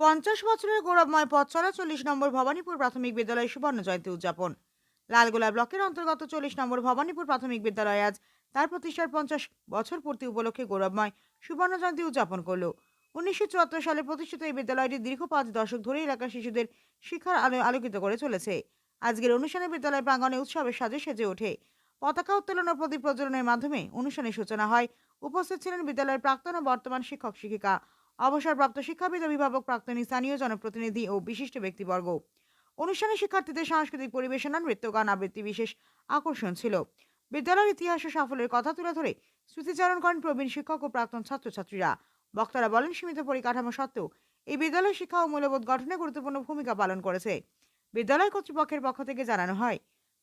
পঞ্চাশ বছরের গৌরবময় পথ চলা চল্লিশ নম্বর ভবানীপুর প্রাথমিক বিদ্যালয় সুবর্ণ জয়ন্তী উদযাপন। লালগোলা ব্লকের অন্তর্গত চল্লিশ নম্বর ভবানীপুর প্রাথমিক বিদ্যালয় আজ তার প্রতিষ্ঠার পঞ্চাশ বছর পূর্তি উপলক্ষে গৌরবময় সুবর্ণ জয়ন্তী উদযাপন করল। উনিশশো সালে প্রতিষ্ঠিত এই বিদ্যালয়টি দীর্ঘ পাঁচ দশক ধরে এলাকার শিশুদের শিক্ষার আলো আলোকিত করে চলেছে। আজকের অনুষ্ঠানে বিদ্যালয় প্রাঙ্গণে উৎসবের সাজে সেজে ওঠে। পতাকা উত্তোলন ও প্রদীপ প্রজ্বলনের মাধ্যমে অনুষ্ঠানের সূচনা হয়। উপস্থিত ছিলেন বিদ্যালয়ের প্রাক্তন ও বর্তমান শিক্ষক শিক্ষিকা অবসরপ্রাপ্ত শিক্ষাবিদ অভিভাবক, প্রাক্তনী স্থানীয় জনপ্রতিনিধি ও বিশিষ্ট ব্যক্তিবর্গ। অনুষ্ঠানে শিক্ষার্থীদের সাংস্কৃতিক পরিবেশনা নৃত্য গান আবৃত্তি বিশেষ আকর্ষণ ছিল। বিদ্যালয়ের ইতিহাস ও সাফল্যের কথা তুলে ধরে স্মৃতিচারণ করেন প্রবীণ শিক্ষক ও প্রাক্তন ছাত্রছাত্রীরা। বক্তারা বলেন, সীমিত পরিকাঠামো সত্ত্বেও এই বিদ্যালয় শিক্ষা ও মূল্যবোধ গঠনে গুরুত্বপূর্ণ ভূমিকা পালন করেছে। বিদ্যালয় কর্তৃপক্ষের পক্ষ থেকে জানানো হয়,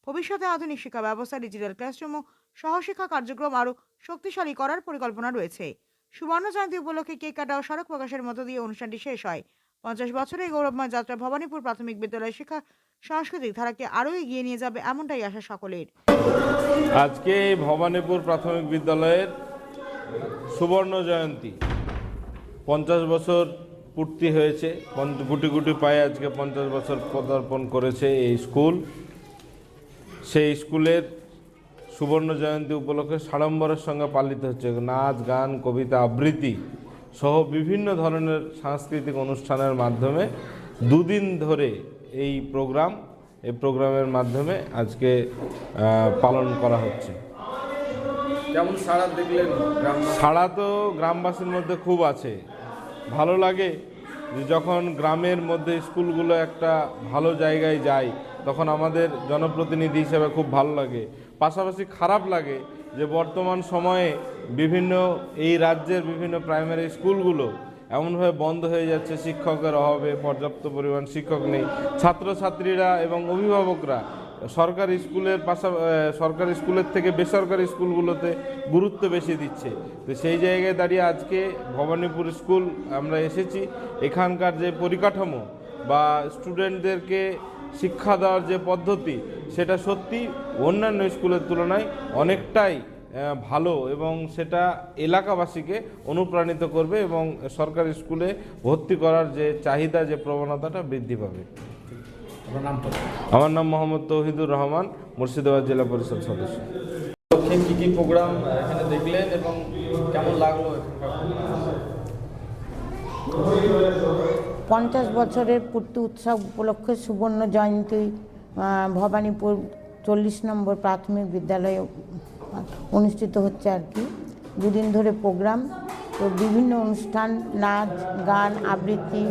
ভবিষ্যতে আধুনিক শিক্ষা ব্যবস্থা, ডিজিটাল ক্লাসরুম ও সহশিক্ষা কার্যক্রম আরও শক্তিশালী করার পরিকল্পনা রয়েছে। সুবর্ণ জয়ন্তী উপলক্ষে কেক কাটা ও স্মারক প্রকাশের মধ্য দিয়ে অনুষ্ঠানটি শেষ হয়। পঞ্চাশ বছরের গৌরবময় যাত্রা ভবানীপুর প্রাথমিক বিদ্যালয় শিক্ষা সাংস্কৃতিক ধারাকে আরও এগিয়ে নিয়ে যাবে এমনটাই আশা সকলের। আজকে ভবানীপুর প্রাথমিক বিদ্যালয়ের সুবর্ণ জয়ন্তী। পঞ্চাশ বছর পূর্তি হয়েছে গুটি গুটি পায়ে আজকে পঞ্চাশ বছর পদার্পণ করেছে এই স্কুল। সেই স্কুলের সুবর্ণ জয়ন্তী উপলক্ষে সাড়ম্বরের সঙ্গে পালিত হচ্ছে নাচ গান কবিতা আবৃত্তি সহ বিভিন্ন ধরনের সাংস্কৃতিক অনুষ্ঠানের মাধ্যমে। দুদিন ধরে এই প্রোগ্রাম এই প্রোগ্রামের মাধ্যমে আজকে পালন করা হচ্ছে। কেমন সাড়া দেখলেন গ্রাম সাড়া তো গ্রামবাসীর মধ্যে খুব আছে। ভালো লাগে যে যখন গ্রামের মধ্যে স্কুলগুলো একটা ভালো জায়গায় যায় তখন আমাদের জনপ্রতিনিধি হিসেবে খুব ভালো লাগে। পাশাপাশি খারাপ লাগে যে বর্তমান সময়ে বিভিন্ন এই রাজ্যের বিভিন্ন প্রাইমারি স্কুলগুলো এমনভাবে বন্ধ হয়ে যাচ্ছে, শিক্ষকের অভাবে, পর্যাপ্ত পরিমাণ শিক্ষক নেই। ছাত্রছাত্রীরা এবং অভিভাবকরা সরকারি স্কুলের পাশা সরকারি স্কুলের থেকে বেসরকারি স্কুলগুলোতে গুরুত্ব বেশি দিচ্ছে। তো সেই জায়গায় দাঁড়িয়ে আজকে ভবানীপুর স্কুল আমরা এসেছি। এখানকার যে পরিকাঠামো বা স্টুডেন্টদেরকে শিক্ষা দেওয়ার যে পদ্ধতি সেটা সত্যি অন্যান্য স্কুলের তুলনায় অনেকটাই ভালো এবং সেটা এলাকাবাসীকে অনুপ্রাণিত করবে এবং সরকারি স্কুলে ভর্তি করার যে চাহিদা যে প্রবণতাটা বৃদ্ধি পাবে। আমার নাম মোহাম্মদ তৌহিদুর রহমান মুর্শিদাবাদ জেলা পরিষদ সদস্য। লক্ষ্যে কী কী প্রোগ্রাম এখানে দেখলেন এবং কেমন লাগল? পঞ্চাশ বছরের পূর্তি উৎসব উপলক্ষে সুবর্ণ জয়ন্তী ভবানীপুর চল্লিশ নম্বর প্রাথমিক বিদ্যালয়ে অনুষ্ঠিত হচ্ছে আর কি। দুদিন ধরে প্রোগ্রাম তো বিভিন্ন অনুষ্ঠান, নাচ, গান, আবৃত্তি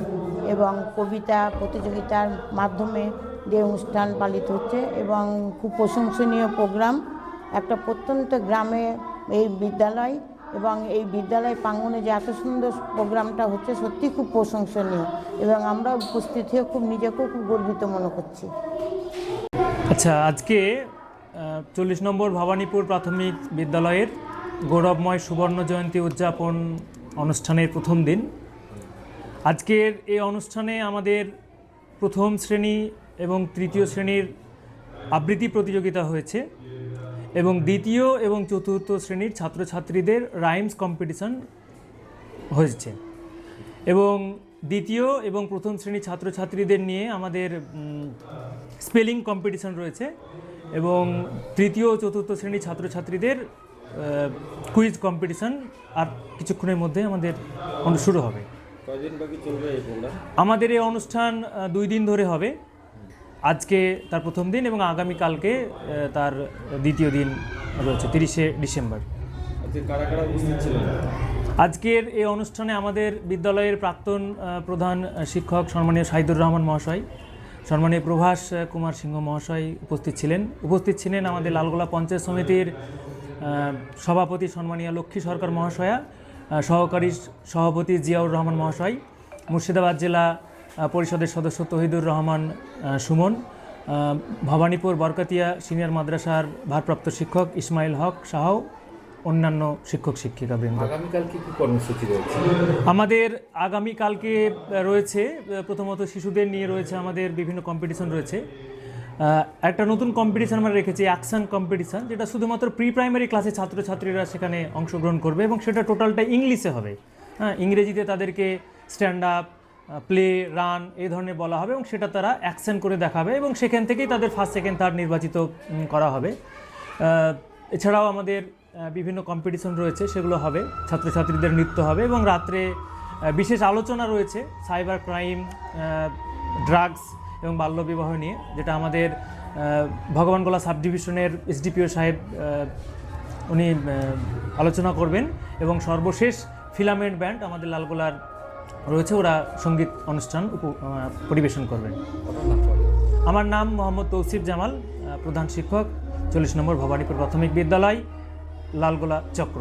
এবং কবিতা প্রতিযোগিতার মাধ্যমে দিয়ে অনুষ্ঠান পালিত হচ্ছে এবং খুব প্রশংসনীয় প্রোগ্রাম। একটা প্রত্যন্ত গ্রামে এই বিদ্যালয় এবং এই বিদ্যালয় প্রাঙ্গণে যে এত সুন্দর প্রোগ্রামটা হচ্ছে সত্যি খুব প্রশংসনীয় এবং আমরা উপস্থিত হয়ে খুব নিজেকেও খুব গর্বিত মনে করছি। আচ্ছা আজকে চল্লিশ নম্বর ভবানীপুর প্রাথমিক বিদ্যালয়ের গৌরবময় সুবর্ণ জয়ন্তী উদযাপন অনুষ্ঠানের প্রথম দিন। আজকের এই অনুষ্ঠানে আমাদের প্রথম শ্রেণি এবং তৃতীয় শ্রেণির আবৃত্তি প্রতিযোগিতা হয়েছে। এবং দ্বিতীয় এবং চতুর্থ শ্রেণির ছাত্রছাত্রীদের রাইমস কম্পিটিশন হয়েছে। এবং দ্বিতীয় এবং প্রথম শ্রেণির ছাত্রছাত্রীদের নিয়ে আমাদের স্পেলিং কম্পিটিশন রয়েছে এবং তৃতীয় ও চতুর্থ শ্রেণির ছাত্রছাত্রীদের কুইজ কম্পিটিশন আর কিছুক্ষণের মধ্যে আমাদের শুরু হবে। আমাদের এই অনুষ্ঠান দুই দিন ধরে হবে। আজকে তার প্রথম দিন এবং আগামীকালকে তার দ্বিতীয় দিন রয়েছে তিরিশে ডিসেম্বর। আজকের এই অনুষ্ঠানে আমাদের বিদ্যালয়ের প্রাক্তন প্রধান শিক্ষক সম্মানীয় শাহিদুর রহমান মহাশয় সম্মানীয় প্রভাস কুমার সিংহ মহাশয় উপস্থিত ছিলেন। উপস্থিত ছিলেন আমাদের লালগোলা পঞ্চায়েত সমিতির সভাপতি সম্মানীয় লক্ষ্মী সরকার মহাশয়া সহকারী সভাপতি জিয়াউর রহমান মহাশয় মুর্শিদাবাদ জেলা পরিষদের সদস্য তহিদুর রহমান সুমন ভবানীপুর বরকাতিয়া সিনিয়র মাদ্রাসার ভারপ্রাপ্ত শিক্ষক ইসমাইল হক শাহ অন্যান্য শিক্ষক শিক্ষিকা বৃন্দ। আগামীকাল কি কি কর্মসূচি রয়েছে? আমাদের আগামী কালকে রয়েছে প্রথমত শিশুদের নিয়ে রয়েছে আমাদের বিভিন্ন কম্পিটিশন রয়েছে। একটা নতুন কম্পিটিশন আমরা রেখেছি অ্যাকশন কম্পিটিশন যেটা শুধুমাত্র প্রি প্রাইমারি ক্লাসে ছাত্রছাত্রীরা সেখানে অংশগ্রহণ করবে এবং সেটা টোটালটা ইংলিশে হবে। হ্যাঁ ইংরেজিতে তাদেরকে স্ট্যান্ড আপ প্লে রান এই ধরনের বলা হবে এবং সেটা তারা অ্যাকশন করে দেখাবে এবং সেখান থেকেই তাদের ফার্স্ট সেকেন্ড থার্ড নির্বাচিত করা হবে। এছাড়াও আমাদের বিভিন্ন কম্পিটিশন রয়েছে, সেগুলো হবে। ছাত্রছাত্রীদের নৃত্য হবে এবং রাত্রে বিশেষ আলোচনা রয়েছে সাইবার ক্রাইম ড্রাগস এবং বাল্যবিবাহ নিয়ে, যেটা আমাদের ভগবানগোলা সাব ডিভিশনের এসডিপিও সাহেব উনি আলোচনা করবেন এবং সর্বশেষ ফিলামেন্ট ব্যান্ড আমাদের লালগোলার রয়েছে, ওরা সংগীত অনুষ্ঠান পরিবেশন করবেন। আমার নাম মোহাম্মদ তৌসিফ জামাল প্রধান শিক্ষক, চল্লিশ নম্বর ভবানীপুর প্রাথমিক বিদ্যালয়, লালগোলা চক্র